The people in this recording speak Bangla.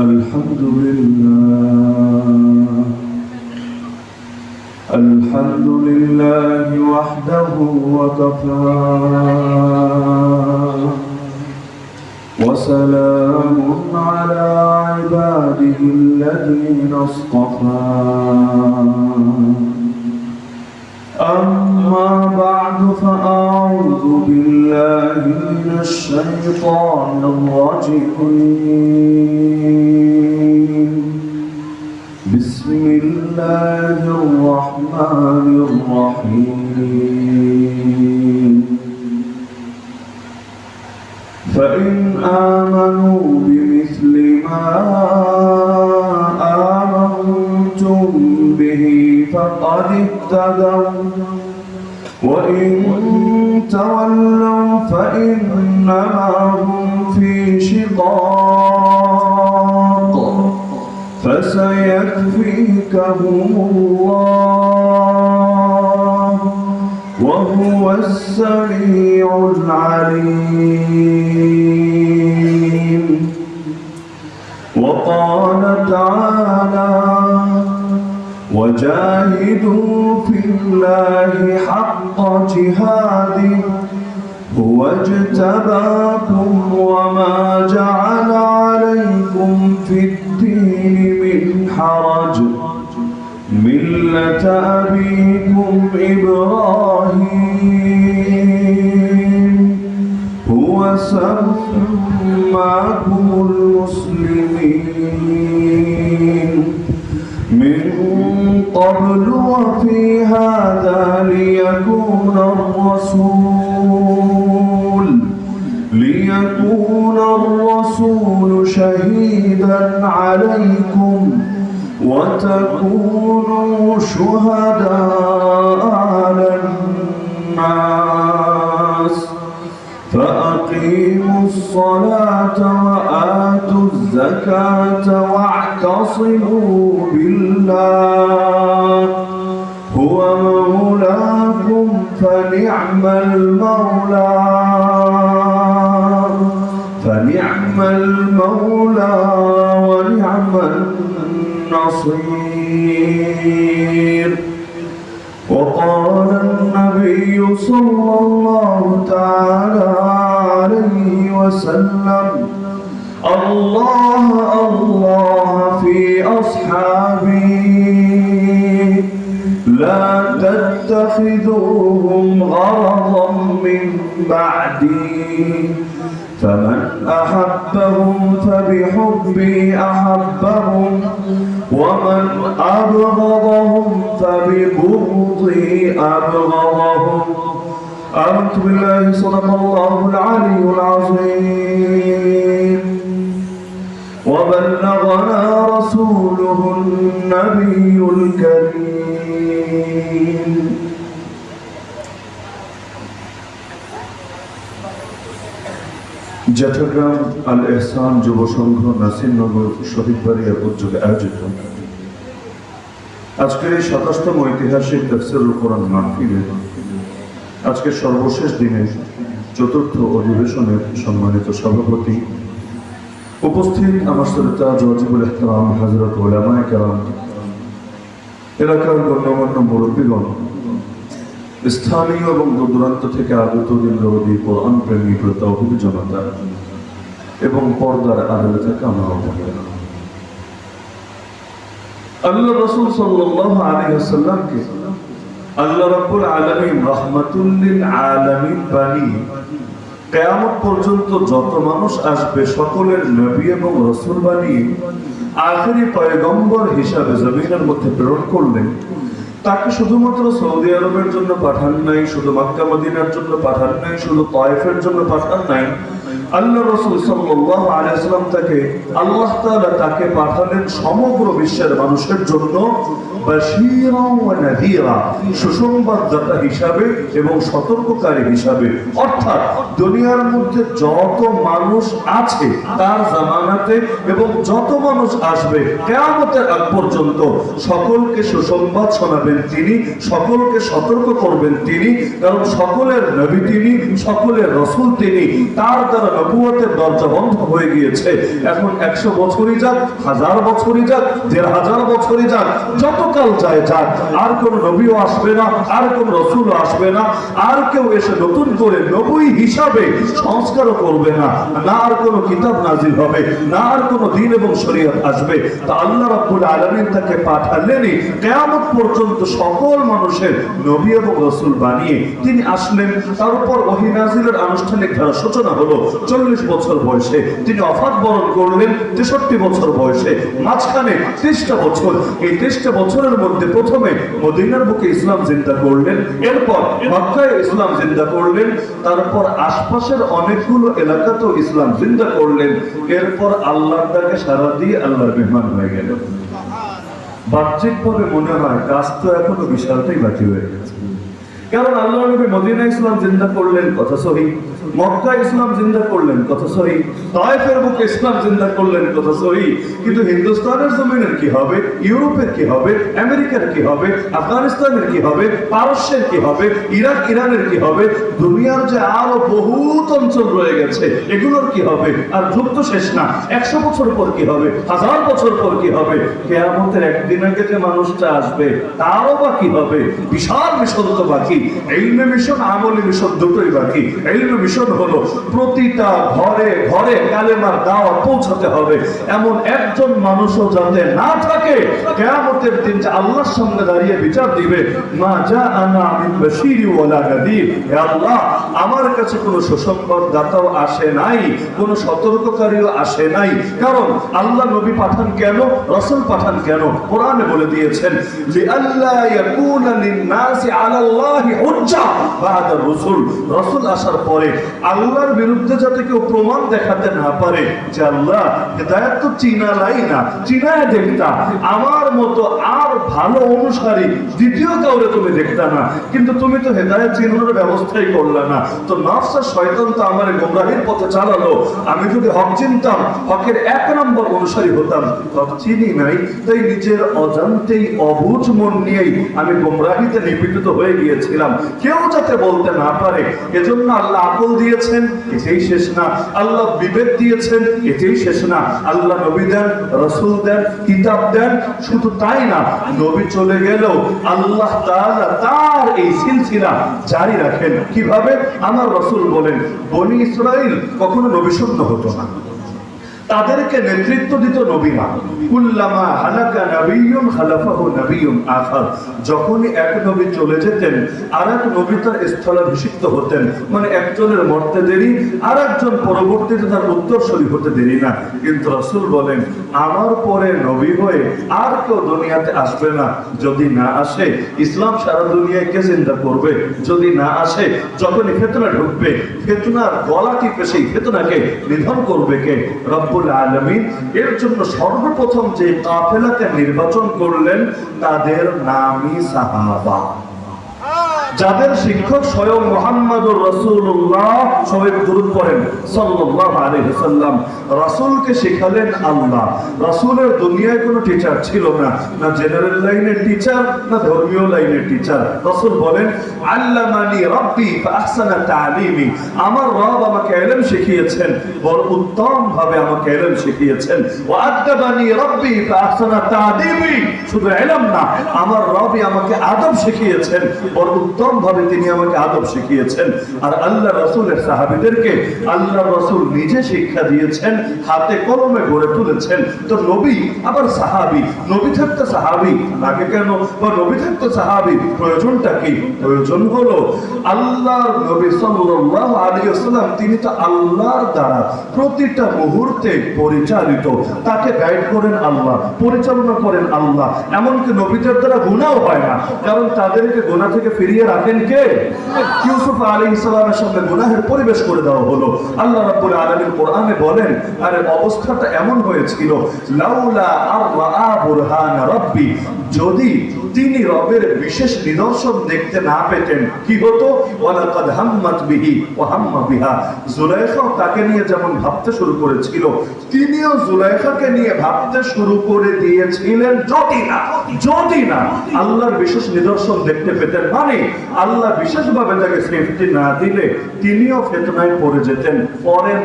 الحمد لله. الحمد لله وحده وكفى. وسلام على عباده الذين اصطفى. أما بعد فأعوذ بالله من الشيطان الرجيم. الرحيم. فإن آمنوا بمثل ما آمنتم به فقد اهتدوا. وإن تولوا فإنما هم في شقاق. فسيكفيكهم الله. السميع العليم. وقال تعالى وجاهدوا في الله حق جهاده هو اجتباكم وما جعل عليكم في الدين من حرج. ملة أبيكم إبراهيم. سماكم المسلمين. من قبل وفي هذا ليكون الرسول. ليكون الرسول شهيدا عليكم وتكونوا شهداء على الناس. فأقيموا الصلاة وآتوا الزكاة واعتصموا بالله. هو مولاكم فنعم المولى. فنعم المولى ونعم النصير. وقال النبي صلى الله تعالى وسلم. الله الله في أصحابي. لا تتخذوهم غرضا من بعدي. فمن أحبهم فبحبي أحبهم. ومن أبغضهم فببغضي أبغضهم. آمنت بالله صدق الله العلي العظيم وبلغنا رسوله النبي الكريم চট্টগ্রাম আল এহসান যুব সংঘ নাসিরনগর শহীদ বাড়িয়ার উদ্যোগে আয়োজিত আজকের এই সাতাশতম ঐতিহাসিক তফসিরুল কোরআন মাহফিলে আজকের সর্বশেষ দিনের চতুর্থ অধিবেশনের সম্মানিত সভাপতি। উপস্থিত আমার শ্রোতা জজিবুল ইহতারাম, হজরত ওলামায় কেরাম, এলাকার গণ্যমান্য মুরব্বীগণ, স্থানীয় এবং দূরান্ত থেকে আগত দিনরবধি কোরআন প্রেমী তৌহিদ জনতা এবং পর্দার আড়ালে থাকা আমার বোনেরা আল্লাহ রসুল সাল্লাল্লাহু আলাইহি ওয়াসাল্লামকে আল্লাহ রাব্বুল আলামিন রাহমাতুল্লিল আলামিন পর্যন্ত যত মানুষ আসবে সকলের নবী এবং আখেরি পয়গম্বর হিসাবে জমিনের মধ্যে প্রেরণ করলেন। তাকে শুধুমাত্র সৌদি আরবের জন্য পাঠান নাই, শুধু মক্কা, মদিনার জন্য পাঠান নাই, শুধু তয়েফের জন্য পাঠান নাই। আল্লাহ রসুল সাল্লাল্লাহু আলাইহি ওয়াসাল্লাম তাকে, আল্লাহ তাকে পাঠালেন সমগ্র বিশ্বের মানুষের জন্য। যত যত সকলকে সুসংবাদ শোনাবেন তিনি, সকলকে সতর্ক করবেন তিনি, কারণ সকলের নবী তিনি, সকলের রসুল তিনি। তার দ্বারা নবুয়তের দরজা বন্ধ হয়ে গিয়েছে। এখন একশো বছরই যাক, হাজার বছরই যাক, দেড় হাজার বছরই যাক যতকাল যায় যাক, আর কোন নবীও আসবে না, আর কোন রসুলও আসবে না, আর কেউ এসে নতুন করে নবী হিসাবে সংস্কারও করবে না না আর কোন কিতাব নাজিল হবে, না আর কোন দিন এবং শরীয়ত আসবে। তা আল্লাহ রাব্বুল আলামিন তাকে পাঠালেনই, কিয়ামত পর্যন্ত সকল মানুষের নবী এবং রসুল বানিয়ে তিনি আসলেন। তার উপর ওহী নাজিলের আনুষ্ঠানিক ধারা সূচনা হলো চল্লিশ বছর বয়সে। তিনি অফাত বরণ করলেন তেষট্টি বছর বয়সে। মাঝখানে ত্রিশটা বছর। এই ত্রিশটা বছরের মধ্যে প্রথমে মদিনার বুকে ইসলাম জিন্দা করলেন, এরপর মক্কায় ইসলাম জিন্দা করলেন, তারপর আশপাশের অনেকগুলো এলাকাতেও ইসলাম জিন্দা করলেন, এরপর আল্লাহর ডাকে সারা দিয়ে আল্লাহর মেহমান হয়ে গেল বাহ্যিকভাবে মনে হয় কাজ তো এখনও বিশালটাই বাকি হয়ে গেছে। কারণ আল্লাহ নবী মদিনা ইসলাম জিন্দা করলেন কথা সহি মক্কা ইসলাম জিন্দা করলেন কথা সহি তায়েফের বুকে ইসলাম জিন্দা করলেন কথা সহি কিন্তু হিন্দুস্তানের জমিনের কি হবে ইউরোপের কি হবে আমেরিকার কি হবে আফগানিস্তানের কি হবে পারস্যের কি হবে ইরাক ইরানের কি হবে দুনিয়ার যে আরও বহুত অঞ্চল রয়ে গেছে এগুলোর কি হবে আর যুগ তো শেষ না একশো বছর পর কি হবে হাজার বছর পর কি হবে কেয়ামতের একদিন আগে যে মানুষটা আসবে তারও বা কি হবে বিশাল তো বাকি মিশন, আমলি মিশন দুটোই বাকি। মিশন হলো প্রতিটা ঘরে ঘরে কালেমার পৌঁছাতে হবে। এমন একজন মানুষও যাতে না থাকে দিন আল্লাহর দাঁড়িয়ে বিচার দিবে, মা যা আনা আল্লাহ, আমার কাছে কোনো সুসংবাদ দাতাও আসে নাই, কোনো সতর্ককারীও আসে নাই। কারণ আল্লাহ নবী পাঠান কেন, রাসূল পাঠান কেন? কোরআনে বলে দিয়েছেন যে আল্লাহ আমার মতো আর ভালো অনুসারী দ্বিতীয় কাউরে তুমি দেখতা না। কিন্তু তুমি তো চিনানোর ব্যবস্থাই না। তো তো আমার গোমরাহির পথে চালালো। আমি যদি হক চিনতাম, হকের এক নম্বর অনুসারী হতাম। চিনি নাই, তাই নিজের অজান্তেই অবুঝ মন নিয়েই আমি গোমরাহিতে নিপীড়িত হয়ে গিয়েছিলাম। কেউ যাতে বলতে না পারে, এজন্য আল্লাহ আকল দিয়েছেন, এটাই শেষ না। আল্লাহ বিবেক দিয়েছেন, এটাই শেষ না। আল্লাহ নবী দেন, রসুল দেন, কিতাব দেন, শুধু তাই না, নবী চলে গেলেও আল্লাহ তার এই সিলসিলা জারি রাখেন। কীভাবে? আমার রসুল বলেন, বনি ইসরাইল কখনো নবী শূন্য হতো না। তাদেরকে নেতৃত্ব দিত নবীরা কুল্লামা হালাকা নবিয়ুন খালাফাহু নবিয়ুন আখার। যখনই এক নবী চলে যেতেন আর এক নবী তার স্থলাভিষিক্ত হতেন। মানে বলেন, আমার পরে নবী হয়ে আর কেউ দুনিয়াতে আসবে না। যদি না আসে, ইসলাম সারা দুনিয়ায় কে চিন্তা করবে? যদি না আসে, যখনই ফেতনা ঢুকবে, ফেতনার গলা টিপে সেই ফেতনাকে নিধন করবে কে? রব্বুল আলমিন। এর জন্য সর্বপ্রথম যে কাফেলাকে নির্বাচন করলেন তাদের নামই সাহাবা। যাদের শিক্ষক স্বয়ং মোহাম্মদুর রসুল্লাহ সবাই দূর করেন সাল্লাল্লাহু আলাইহি ওয়াসাল্লাম। রাসূলকে শেখালেন আল্লাহ। রাসূলের দুনিয়ায় কোনো টিচার ছিল না না জেনারেল লাইনের টিচার না ধর্মীয় লাইনের টিচার রাসূল বলেন রাব্বি ফাহসানা তালিমি। আমার রব আমাকে ইলম শিখিয়েছেন, বড় উত্তম ভাবে আমাকে ইলম শিখিয়েছেন। আদাবানি রাব্বি ফাহসানা তাদিবি শুধু ইলম না, আমার রবই আমাকে আদব শিখিয়েছেন, বড় উত্তম ভাবে তিনি আমাকে আদব শিখিয়েছেন। আর আল্লাহ রসুলের সাহাবিদেরকে আল্লাহ রসুল নিজে শিক্ষা দিয়েছেন, হাতে কলমে গড়ে তুলেছেন। তো নবী, আবার সাহাবি নবী থাকতে সাহাবি লাগে কেন? বা নবী থাকতে সাহাবি প্রয়োজনটা কি? প্রয়োজন হলো আল্লাহর নবী সাল্লাল্লাহু আলাইহি ওয়াসাল্লাম, তিনি তো আল্লাহর দ্বারা প্রতিটা মুহূর্তে পরিচালিত। তাকে গাইড করেন আল্লাহ, পরিচালনা করেন আল্লাহ। এমনকি নবীদের দ্বারা গুনাহ হয় না। কারণ তাদেরকে গুনাহ থেকে ফিরিয়ে রাখেন কে? ইউসুফ আলী ইসলামের সামনে গুনাহের পরিবেশ করে দেওয়া হলো। আল্লাহ রাব্বুল আলামিন কোরআনে বলেন, আর, অবস্থাটা এমন হয়েছিল, লাউলা আর বুরহান রাব্বি, যদি তিনি রবের বিশেষ নিদর্শন দেখতে না পেতেন। কি হতো? তাকে নিয়ে যেমন ভাবতে শুরু করেছিল, তিনিও জুলাইখাকে নিয়ে ভাবতে শুরু করে দিয়েছিলেন। যদি না যদি না আল্লাহর বিশেষ নিদর্শন দেখতে পেতেন মানে আল্লাহ বিশেষভাবে তাকে সেফটি না দিলে তিনিও ফেতনায় পড়ে যেতেন। পরেন